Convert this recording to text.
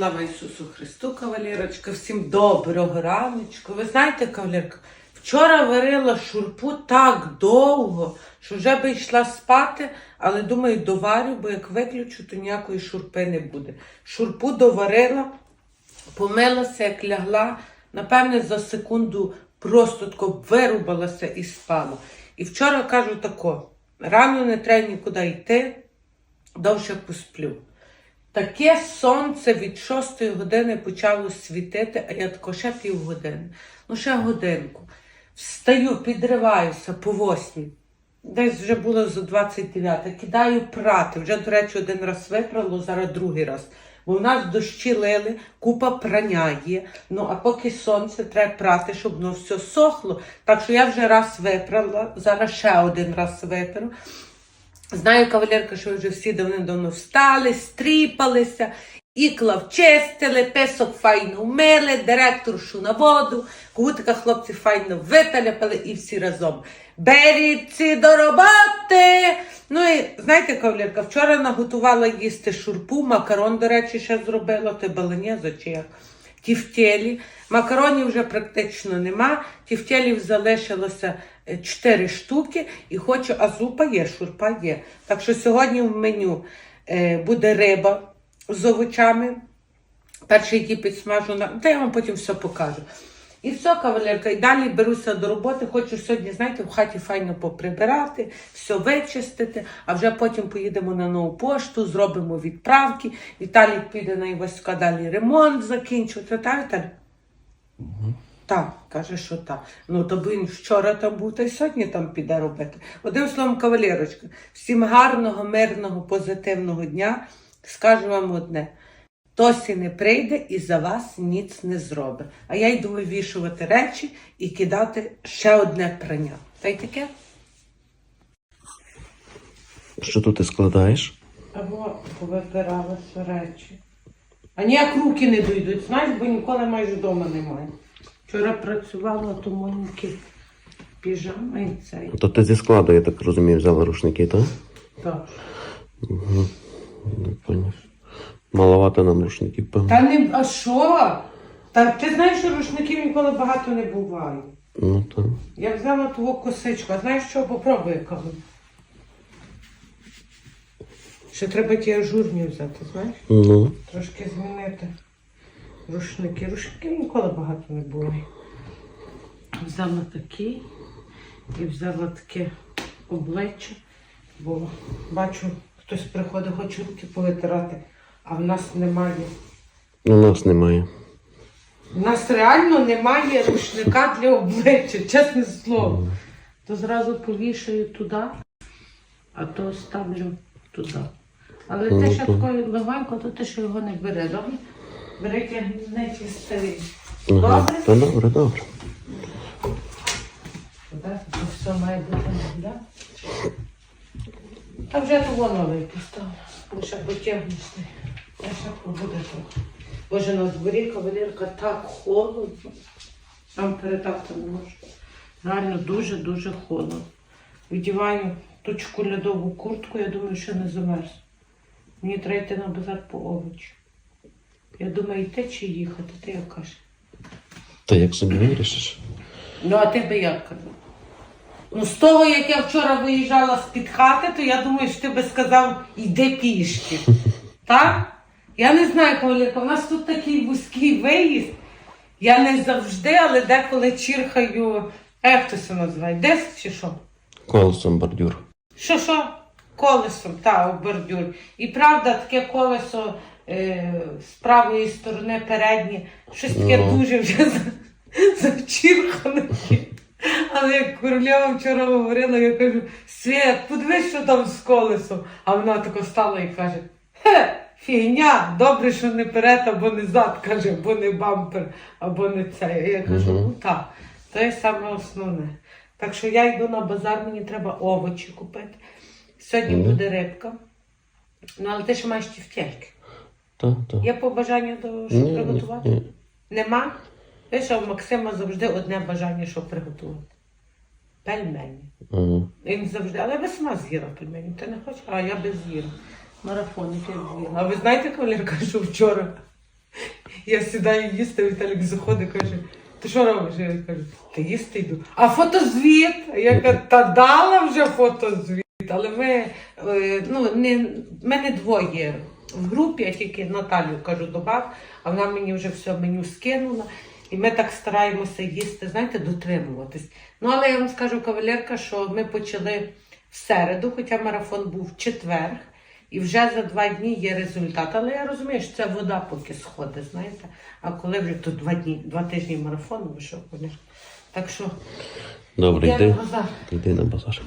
Слава Ісусу Христу, кавалерочка, всім доброго раночку. Ви знаєте, кавалерка, вчора варила шурпу так довго, що вже би йшла спати, але думаю, доварю, бо як виключу, то ніякої шурпи не буде. Шурпу доварила, помилася, як лягла, напевне, за секунду просто тако вирубалася і спала. І вчора кажу тако: рано не треба нікуди йти, довше посплю. Таке сонце від 6 години почало світити, а я тако ще півгодини, ну ще годинку. Встаю, підриваюся по восьмій. Десь вже було за 29, кидаю прати. Вже, до речі, один раз випрало, зараз другий раз. Бо в нас дощі лили, купа прання є. Ну а поки сонце треба прати, щоб воно все сохло. Так що я вже раз випрала, зараз ще один раз виперу. Знаю, кавалерка, що вже всі давним-давно встали, стріпалися, ікла вчистили, песок файно вмили, директоршу на воду, кутика хлопці файно виталяпали і всі разом. Беріться до роботи! Ну і знаєте, кавалерка, вчора наготувала їсти шурпу, макарон, до речі, ще зробила, ти баланєза чи як тівтєлі. Макаронів вже практично нема. Тівтєлів залишилося 4 штуки і хочу, а зупа є, шурпа є. Так що сьогодні в меню е, буде риба з овочами. Перший її підсмажу на. Та я вам потім все покажу. І все, кавалерка, і далі беруся до роботи. Хочу сьогодні, знаєте, в хаті файно поприбирати, все вичистити, а вже потім поїдемо на нову пошту, зробимо відправки. Віталій піде на Іваська далі ремонт закінчувати. Та, Віталій? Так, каже, що так. Ну, то він вчора там був, та й сьогодні там піде робити. Одним словом, кавалерочка, всім гарного, мирного, позитивного дня. Скажу вам одне. Тосі не прийде і за вас ніц не зробить. А я йду вивішувати речі і кидати ще одне прання. Та й таке? Що тут ти складаєш? Або повибиралися речі. А ніяк руки не дійдуть, знаєш, бо ніколи майже вдома немає. Вчора працювала, то моніки піжама і цей. То ти зі складу, я так розумію, взяла рушники, так? Так. Не поняв. Маловато нам рушників, певно. Та не а що? Та ти знаєш, що рушників ніколи багато не буває. Ну так. Я взяла твого косичку, а знаєш що? Попробуй яка. Ще треба ті ажурні взяти, знаєш? Ну. Трошки змінити рушники. Рушників ніколи багато не буває. Взяла такий і взяла таке обличчя, бо бачу, хтось приходить, хоче руки повитирати, а в нас немає. У нас немає. У нас реально немає рушника для обличчя, чесне слово. То зразу повішаю туди, а то ставлю туди. Але Ну, те, що то- такою легенько, то ти що його не бере, добре? Бери тягнеті старий. Ага. Добре? Та добре, добре. Так, то все має бути для. А вже то воно новий. Лише потягнеш ти. Я ще побуде трохи. Боже, на дворі кавалерка так холодно. Там передати не можу. Реально дуже-дуже холодно. Відіваю точку льодову куртку, я думаю, що не замерз. Мені треба йти на базар по овочі. Я думаю, йти чи їхати, ти як кажеш? Та як собі вирішиш? Ну, а ти би як казав? Ну, з того, як я вчора виїжджала з-під хати, то я думаю, що ти би сказав, йди пішки. Так? Я не знаю, Кавалерка, у нас тут такий вузький виїзд. Я не завжди, але деколи чірхаю, як то це називає? Десь чи що? Колесом бордюр. Що що? Колесом, та, у бордюр. І правда, таке колесо з правої сторони переднє, щось таке Ну. дуже вже за- зачірхане. Але як королева вчора говорила, я кажу, Свят, подивись, що там з колесом. А вона тако стала і каже: Хе, фігня, добре, що не перед або не зад, каже, або не бампер, або не це. Я кажу, Мгм. ну так, то є саме основне. Так що я йду на базар, мені треба овочі купити. Сьогодні Мгм. буде рибка. Ну, але ти ще маєш тівтельки. Так, так. Є побажання до що Ні, ні, приготувати? ні. Нема? Ви у Максима завжди одне бажання, що приготувати. Пельмені. Ага. Він завжди, але ви сама з'їла пельмені. Ти не хочеш? А я без з'їла. Марафон, як я з'їла. А ви знаєте, кавалерка, що вчора Я сідаю їсти, Віталік заходить, каже, ти що робиш? Я кажу, та їсти йду. А фотозвіт? Я кажу, та дала вже фотозвіт. Але ми, е, ну, не, мене двоє в групі, я тільки Наталію кажу, добав, а вона мені вже все меню скинула. І ми так стараємося їсти, знаєте, дотримуватись. Ну, але я вам скажу, кавалерка, що ми почали в середу, хоча марафон був в четвер, і вже за два дні є результат. Але я розумію, що це вода поки сходить, знаєте. А коли вже тут два дні, два тижні марафону, ви що, кавалерка? Так що Добре, йди. на базар. Йди на базар.